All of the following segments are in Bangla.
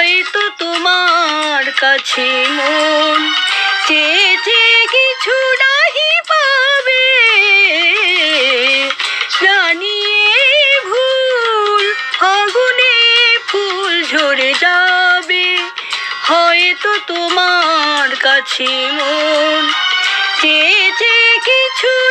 হয়তো তোমার কাছে মন। চেয়েছে কিছু নাহি পাবে, জানিয়ে ভুল, ফাগুনে ফুল ঝরে যাবে। হয়তো তোমার কাছে মন। চেয়েছে কিছু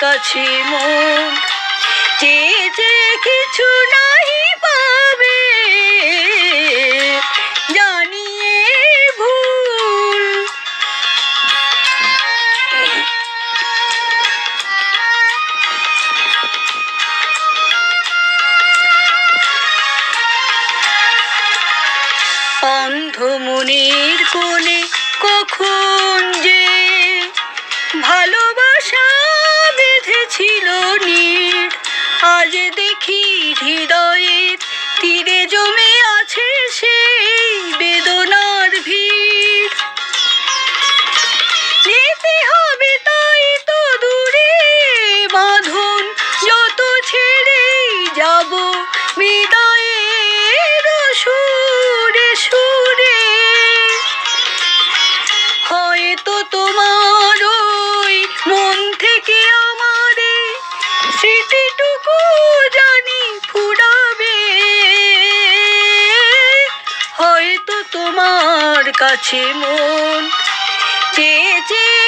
কাছে মন। যে যে কিছু নাহি পাবে জানিয়ে ভুল। অন্ধ মনের কোণে কখন যে সুরে হয়তো তোমার ওই মন থেকে আমারে স্মৃতিটুকু জানি হয়তো তোমার কাছে মন চেয়েছে